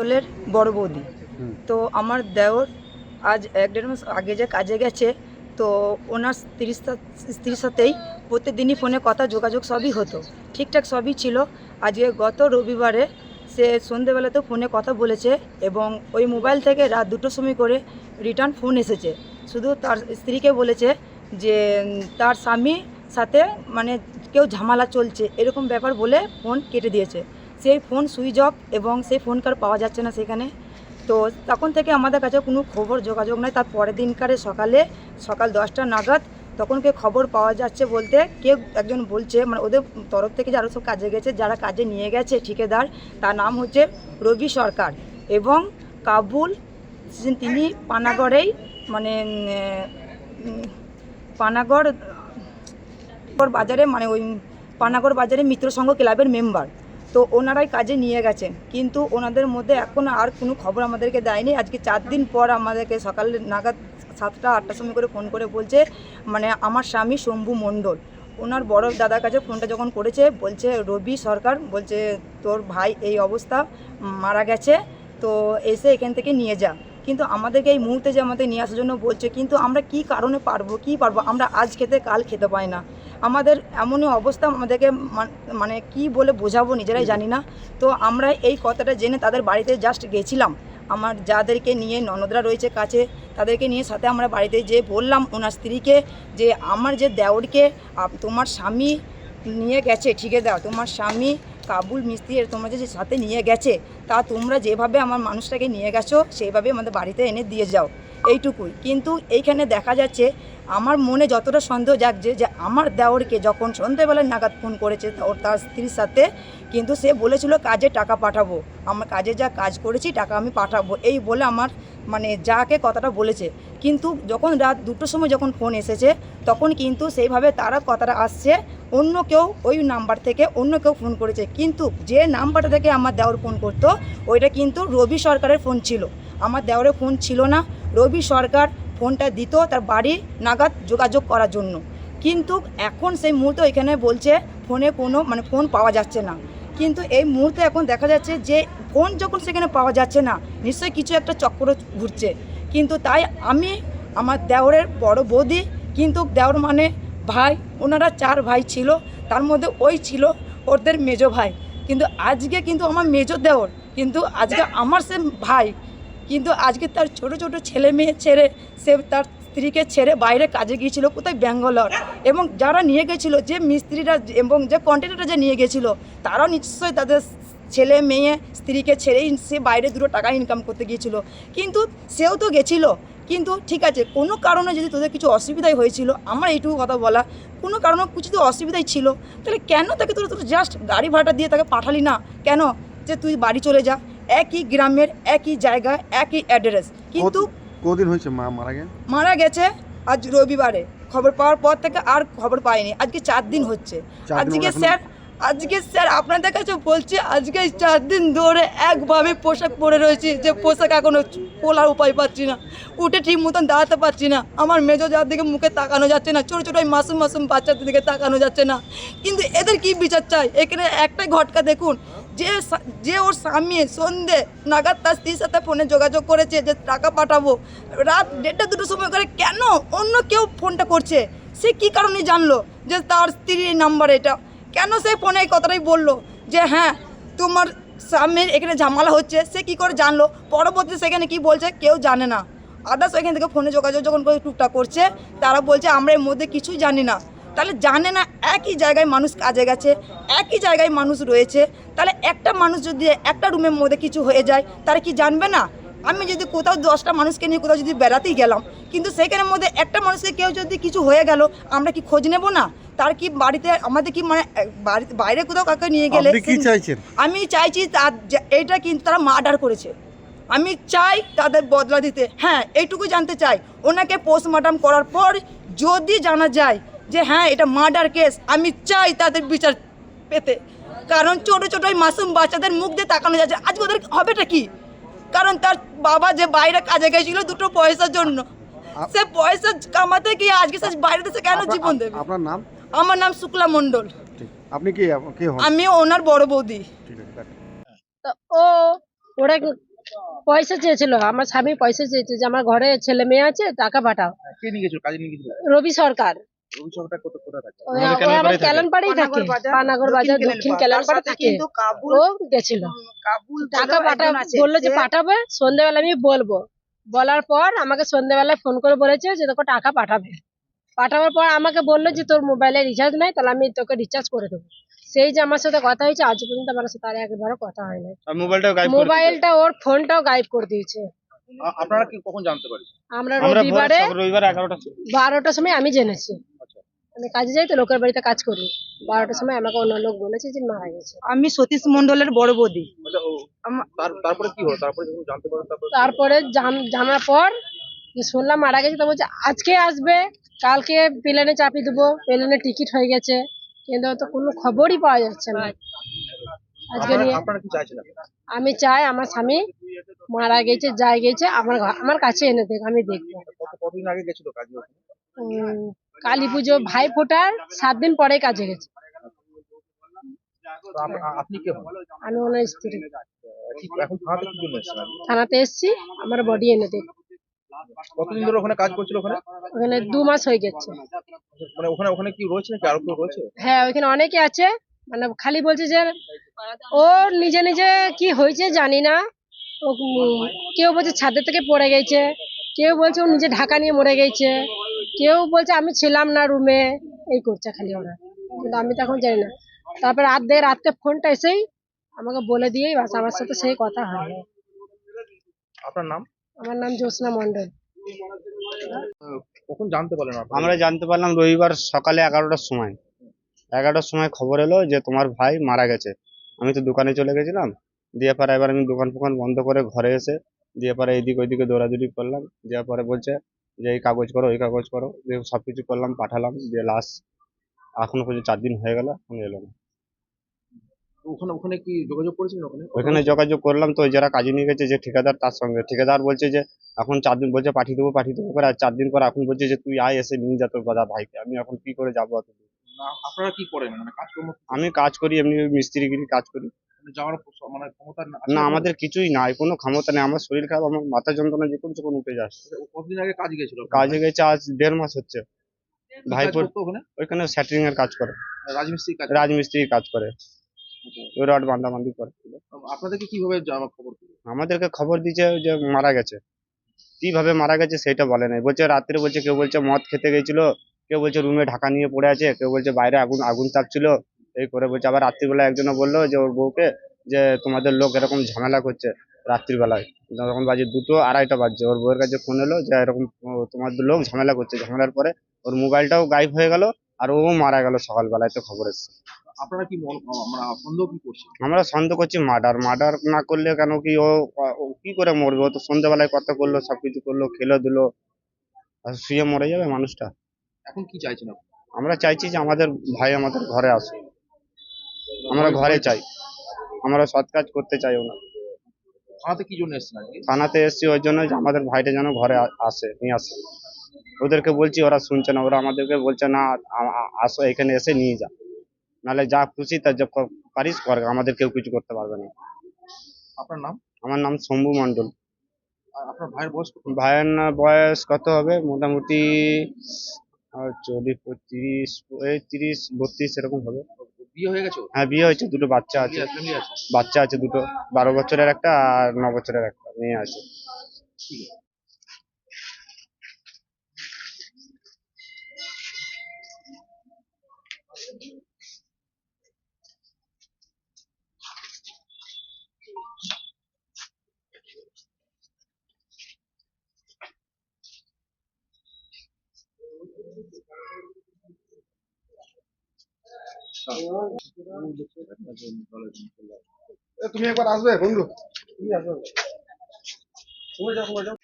মণ্ডলের বড় বৌদি। তো আমার দেওর আজ এক দেড় মাস আগে যে কাজে গেছে তো ওনার স্ত্রীর স্ত্রীর সাথেই প্রত্যেকদিনই ফোনে কথা যোগাযোগ সবই হতো। ঠিকঠাক সবই ছিল। আজকে গত রবিবারে সে সন্ধেবেলাতেও ফোনে কথা বলেছে এবং ওই মোবাইল থেকে রাত দুটোর সময় করে রিটার্ন ফোন এসেছে। শুধু তার স্ত্রীকে বলেছে যে তার স্বামী সাথে মানে কেউ ঝামেলা চলছে এরকম ব্যাপার বলে ফোন কেটে দিয়েছে। সেই ফোন সুইচ অফ এবং সেই ফোন কার পাওয়া যাচ্ছে না সেখানে। তো তখন থেকে আমাদের কাছে কোনো খবর, যোগাযোগ নাই। তার পরের দিনকারে সকালে সকাল দশটা নাগাদ তখনকে খবর পাওয়া যাচ্ছে বলতে কেউ একজন বলছে মানে ওদের তরফ থেকে যারা সব কাজে গেছে, যারা কাজে নিয়ে গেছে, ঠিকাদার, তার নাম হচ্ছে রবি সরকার এবং কাবুল তিনি পানাগড়েই মানে পানাগড় বাজারে মানে ওই পানাগড় বাজারে মিত্র সংঘ ক্লাবের মেম্বার। তো ওনারাই কাজে নিয়ে গেছেন। কিন্তু ওনাদের মধ্যে এখন আর কোনো খবর আমাদেরকে দেয়নি। আজকে চার দিন পর আমাদেরকে সকাল নাগাদ সাতটা, আটটার সময় করে ফোন করে বলছে মানে আমার স্বামী শম্ভু মণ্ডল। ওনার বড় দাদার কাছে ফোনটা যখন করেছে, বলছে, রবি সরকার, বলছে তোর ভাই এই অবস্থা, মারা গেছে, তো এসে এখান থেকে নিয়ে যা। কিন্তু আমাদেরকে এই মুহূর্তে যে আমাদের নিয়ে আসার জন্য বলছে, কিন্তু আমরা কি কারণে পারব, কি পারব? আমরা আজ খেতে, কাল খেতে পাই না। আমাদের এমনই অবস্থা আমাদেরকে মানে কি বলে বোঝাবো নিজেরাই জানি না। তো আমরা এই কথাটা জেনে তাদের বাড়িতে জাস্ট গেছিলাম। আমার যাদেরকে নিয়ে ননদরা রয়েছে কাছে, তাদেরকে নিয়ে সাথে আমরা বাড়িতে যে বললাম ওনার স্ত্রীকে যে আমার যে দেওরকে তোমার স্বামী নিয়ে গেছে, ঠিকাদার, তোমার স্বামী কাবুল মিস্ত্রি তোমরা যে সাথে নিয়ে গেছে, তা তোমরা যেভাবে আমার মানুষটাকে নিয়ে গেছো, সেইভাবে আমাদের বাড়িতে এনে দিয়ে যাও। এইটুকুই। কিন্তু এইখানে দেখা যাচ্ছে আমার মনে যতটা সন্দেহ জাগছে যে আমার দেওরকে যখন সন্ধ্যেবেলায় নাগাদ ফোন করেছে ওর তার স্ত্রীর সাথে, কিন্তু সে বলেছিল কাজে টাকা পাঠাবো। আমার কাজে যা কাজ করেছি, টাকা আমি পাঠাবো। এই বলে আমার মানে যাকে কথাটা বলেছে। কিন্তু যখন রাত দুটোর সময় যখন ফোন এসেছে, তখন কিন্তু সেইভাবে তারা কথাটা আসছে, অন্য কেউ ওই নাম্বার থেকে অন্য কেউ ফোন করেছে। কিন্তু যে নাম্বারটা থেকে আমার দেওর ফোন করতো, ওইটা কিন্তু রবি সরকারের ফোন ছিল। আমার দেওরের ফোন ছিল না। রবি সরকার ফোনটা দিত তার বাড়ি নাগাদ যোগাযোগ করার জন্য। কিন্তু এখন সেই মুহূর্তে এখানে বলছে ফোনে কোনো মানে ফোন পাওয়া যাচ্ছে না। কিন্তু এই মুহূর্তে এখন দেখা যাচ্ছে যে ফোন যখন সেখানে পাওয়া যাচ্ছে না নিশ্চয়ই কিছু একটা চক্র ঘুরছে। কিন্তু তাই আমি আমার দেওরের বড় বৌদি কিন্তু দেওর মানে ভাই ওনারা চার ভাই ছিল তার মধ্যে ওই ছিল ওদের মেজো ভাই। কিন্তু আজকে কিন্তু আমার মেজো দেওর কিন্তু আজকে আমার সে ভাই কিন্তু আজকে তার ছোট ছোট ছেলে মেয়ে ছেড়ে, সে তার স্ত্রীকে ছেড়ে বাইরে কাজে গিয়েছিল, কোথায়? ব্যাঙ্গালোর। এবং যারা নিয়ে গেছিল, যে মিস্ত্রিরা এবং যে কন্ট্রাক্টররা যে নিয়ে গেছিল, তারাও নিশ্চয়ই তাদের ছেলে মেয়ে, স্ত্রীকে ছেড়েই সে বাইরে দুটো টাকা ইনকাম করতে গিয়েছিল। কিন্তু সেও তো গেছিল। কিন্তু ঠিক আছে, কোনো কারণে যদি তোদের কিছু অসুবিধাই হয়েছিল, আমার এইটুকু কথা বলা, কোনো কারণে কিছু তো অসুবিধাই ছিল, তাহলে কেন তাকে তোর তোর জাস্ট গাড়ি ভাড়াটা দিয়ে তাকে পাঠালি না? কেন? যে তুই বাড়ি চলে যা। একই গ্রামের একই জায়গা একই অ্যাড্রেস কিন্তু কদিন হয়েছে মা মারা গেছে? মারা গেছে আজ রবিবারে। খবর পাওয়ার পর থেকে আর খবর পাইনি। আজকে চার দিন হচ্ছে। আজকে স্যার আজকে স্যার আপনাদের কাছে বলছি আজকে চার দিন ধরে একভাবে পোশাক পরে রয়েছি যে পোশাক এখনও পোলার উপায় পাচ্ছি না। উঠে ঠিক মতন দাঁড়াতে পারছি না। আমার মেজো যার দিকে মুখে তাকানো যাচ্ছে না ছোটো ছোটো মাসুম মাসুম বাচ্চাদের দিকে তাকানো যাচ্ছে না। কিন্তু এদের কি বিচার চাই? এখানে একটাই ঘটকা দেখুন যে যে ওর স্বামী সন্ধে নাগাদ তার স্ত্রীর সাথে ফোনে যোগাযোগ করেছে যে টাকা পাঠাবো, রাত দেড়টা দুটো সময় করে কেন অন্য কেউ ফোনটা করছে? সে কি কারণে জানলো যে তার স্ত্রীর নাম্বার এটা? কেন সে ফোনে এই কথাটাই বলল? যে হ্যাঁ তোমার স্বামীর এখানে ঝামেলা হচ্ছে, সে কি করে জানলো? পরবর্তী সেখানে কি বলছে কেউ জানে না। আদার্স এখান থেকে ফোনে যোগাযোগ যখন টুকটাক করছে, তারা বলছে, আমরা এর মধ্যে কিছুই জানি না। তাহলে জানে না একই জায়গায় মানুষ কাজে গেছে একই জায়গায় মানুষ রয়েছে তাহলে একটা মানুষ যদি একটা রুমের মধ্যে কিছু হয়ে যায় তারা কি জানবে না? আমি যদি কোথাও দশটা মানুষকে নিয়ে কোথাও যদি বেড়াতেই গেলাম কিন্তু সেখানের মধ্যে একটা মানুষকে কেউ যদি কিছু হয়ে গেল আমরা কি খোঁজ নেব না? তার কি বাড়িতে আমাদের কি মানে বাড়িতে বাইরে কোথাও কাউকে নিয়ে গেলে আপনি কি চাইছেন? আমি চাইছি তার এইটা কিন্তু তারা মার্ডার করেছে। আমি চাই তাদের বদলা দিতে। হ্যাঁ এইটুকু জানতে চাই। ওনাকে পোস্টমর্টম করার পর যদি জানা যায় যে হ্যাঁ এটা মার্ডার কেস আমি চাই তাদের বিচার পেতে। কারণ ছোটো ছোটো ওই মাসুম বাচ্চাদের মুখ দিয়ে তাকানো যাচ্ছে। আজকে ওদের হবেটা কি? কারণ তার বাবা যে বাইরে কাজে গেছিল দুটো পয়সার জন্য। সে পয়সা কামাতে গিয়ে আজকে সে বাইরে দেশে কেন জীবন দেবে? আপনার নাম? আমার নাম শুক্লা মণ্ডল। আপনি কি কে হন? আমি ওনার বড় বৌদি। ঠিক তা ও ওরা পয়সা চেয়েছিল। আমার স্বামী পয়সা চেয়েছে যে আমার ঘরে ছেলে মেয়ে আছে টাকা পাঠাও। কে নিয়ে গেছিল? কাজে নিয়ে গেছিল? রবি সরকার। রবি সরকারটা কত কোথায় থাকে? ওই ওই আমার ক্যালনপাড়েই থাকে? পানাগর বাজার। দক্ষিণ ক্যালনপাড়ে থাকে। কিন্তু কাবুল ও গেছিল। কাবুল টাকা পাঠা বলল যে পাঠাবে সন্ধ্যেবেলা আমি বলব। বলার পর আমাকে সন্ধ্যেবেলায় ফোন করে বলেছে যে তোকে টাকা পাঠাবে। পাঠাবার পর আমাকে বলল যে তোর মোবাইলে রিচার্জ নাই তাহলে আমি তোকে রিচার্জ করে দেবো। সেই যে আমার সাথে কথা হয়েছে আজ পর্যন্ত আমার সাথে আর একবারও কথা হয় না। মোবাইলটা ওর ফোনটাও গায়েব করে দিয়েছে। আপনারা কি কখন জানতে পারেন আমরা আমরা রবিবারে রবিবার এগারোটা বারোটার সময় আমি জেনেছি। আমি কাজে যাই তো লোকের বাড়িতে কাজ করি। বারোটার সময় আমাকে অন্য লোক বলেছে যে মারা গেছে। আমি সতীশ মন্ডলের বড় বৌদি। তার- তারপরে কি হলো? তারপরে যখন জানতে পারেন তারপরে তারপরে জানার পর শুনলাম মারা গেছে তো বলছে আজকে আসবে কালকে প্লেনে চাপিয়ে দেবো প্লেনে টিকিট হয়ে গেছে। কিন্তু তো কোনো খবরই পাওয়া যাচ্ছে না। আজকে নিয়ে? আমি চাই আমার স্বামী মারা গেছে যাই গেছে আমার আমার কাছে এনে দেখ আমি দেখব। কতদিন আগে গেছিল কাজে উম, কালী পুজো ভাই ফোটার সাত দিন পরে কাজে গেছে। তো আপ- আ- আপনি কে আমি ওনার স্ত্রী। এখন থানাতে কি জন্য এসেছেন থানাতে এসছি আমার বডি এনে দেখ কতদিন ধরে ওখানে কাজ করছিল ওখানে? ওখানে দু মাস হয়ে গেছে। মানে ওখানে ওখানে কি রয়েছে নাকি আরও কেউ রয়েছে? হ্যাঁ ওইখানে অনেকে আছে। মানে খালি বলছে যে ও নিজে নিজে কি হয়েছে জানি না। ও কেউ বলছে ছাদের থেকে পড়ে গেছে। কেউ বলছে ও নিজে ঢাকা নিয়ে মরে গেছে। কেউ বলছে আমি ছিলাম না রুমে এই করছে খালি ওরা। কিন্তু আমি তো এখন জানি না। তারপর রাত দিয়ে রাত্রে ফোনটা এসেই আমাকে বলে দিয়েই বাস আমার সাথে সেই কথা হয়। আপনার নাম? আমার নাম জ্যোৎস্না মণ্ডল। কখন জানতে পারলেন আমরা জানতে পারলাম রবিবার সকালে এগারোটার সময়। এগারোটার সময় খবর এলো যে তোমার ভাই মারা গেছে। আমি তো দোকানে চলে গেছিলাম। দিয়ে পরে এবার আমি দোকান ফোকান বন্ধ করে ঘরে এসে দিয়ে পরে এইদিক ওইদিকে দৌড়াদৌড়ি করলাম। দেওয়ার পরে বলছে যে এই কাগজ করো ওই কাগজ করো। দিয়ে সব কিছু করলাম পাঠালাম। দিয়ে লাস্ট এখনও পর্যন্ত চার দিন হয়ে গেল এখন এলো না। ওখানে ওখানে কি যোগাযোগ করেছিলেন ওখানে? ওইখানে যোগাযোগ করলাম তো যারা কাজে নিয়ে গেছে যে ঠিকাদার তার সঙ্গে। ঠিকাদার বলছে যে এখন চার দিন বলছে পাঠিয়ে দেবো পাঠিয়ে দেবো। করে আর চার দিন পর এখন বলছে যে তুই আয় এসে নিয়ে যা তোর দাদা ভাইকে। আমি এখন কি করে যাব অত আপনারা কি করেন? মানে কাজকর্ম আমি কাজ করি এমনি মিস্ত্রিগিরি কাজ করি। যাওয়ার মানে ক্ষমতা না আমাদের কিছুই নাই কোনো ক্ষমতা নেই। আমার শরীর খারাপ আমার মাথা যন্ত্রণা যে কোনো যখন উঠে যাচ্ছে। কতদিন আগে কাজ গেছিল কাজে গেছে আজ দেড় মাস হচ্ছে। ভাইপোর ওখানে? ওইখানে স্যাটারিং এর কাজ করে। রাজমিস্ত্রি কাজ? রাজমিস্ত্রি কাজ করে। আচ্ছা। ওই রড বান্ধাবান্ধি করে। আপনাদেরকে কীভাবে খবর আমাদেরকে খবর দিয়েছে যে মারা গেছে। কীভাবে মারা গেছে সেটা বলে নাই। বলছে রাত্রে বলছে কেউ বলছে মদ খেতে গেছিল কেউ বলছে রুমে ঢাকা নিয়ে পড়ে আছে কেউ বলছে বাইরে আগুন আগুন চাপছিল এই করে বলছে। আবার রাত্রিবেলা একজনে বলল যে ওর বউকে যে তোমাদের লোক এরকম ঝামেলা করছে রাত্রিবেলায়। তখন বাজে দুটো আড়াইটা বাজছে। ওর বউয়ের কাছে ফোন এলো যে এরকম তোমাদের লোক ঝামেলা করছে। ঝামেলার পরে ওর মোবাইলটাও গায়েব হয়ে গেল আর ও মারা গেল সকালবেলায় তো খবর এসছে। আপনারা কি সন্দেহ কি করছেন? আমরা সন্দেহ করছি মার্ডার মার্ডার না করলে কেন কি ও কি করে মরবে? ও তো সন্ধ্যাবেলায় কথা করল সবকিছু করল খেলো দিলো আর শুয়ে মরে যাবে মানুষটা। এখন কি চাইছেন আমরা চাইছি যে আমাদের ভাই আমাদের ঘরে আসুক। আমরা ঘরে চাই। আমরা সৎ কাজ করতে চাই না। থানাতে কি জন্য এসেছেন আজকে? থানাতে এসছি ওই জন্য যে আমাদের ভাইটা যেন ঘরে আ- আসে নিয়ে আসে। ওদেরকে বলছি ওরা শুনছে না ওরা আমাদেরকে বলছে না আ- আ- আসো এখানে এসে নিয়ে যা। নাহলে যা খুশি তা যা ক- পারিস কর আমাদের কেউ কিছু করতে পারবে না। আপনার নাম? আমার নাম শম্ভু মণ্ডল। আর আপনার ভাইয়ের বয়স কত? ভাইয়ের না বয়স কত হবে? মোটামুটি চল্লিশ পঁয়ত্রিশ এই তিরিশ বত্রিশ এরকম হবে। বিয়ে হয়ে গেছে হ্যাঁ বিয়ে হয়েছে দুটো বাচ্চা আছে। বাচ্চা আছে দুটো বারো বছরের একটা আর ন বছরের একটা মেয়ে আছে। তুমি একবার আসবে বন্ধু? তুমি আসবে তুমি যাও যাও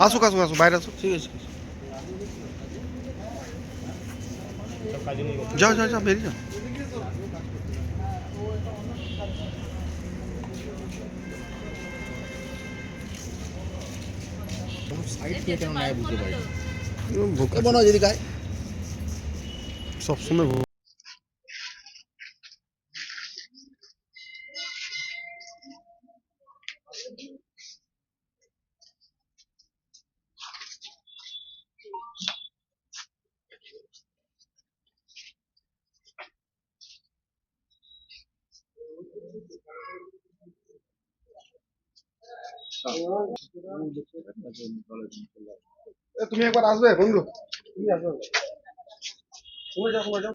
আসুক আসুক আসুক বাইরে আসুক। ঠিক আছে যাও যাও যাও বেরিয়ে যাও। সবসময় তুমি একবার আসবে বন্ধু। তুমি আসবে তুমি যাও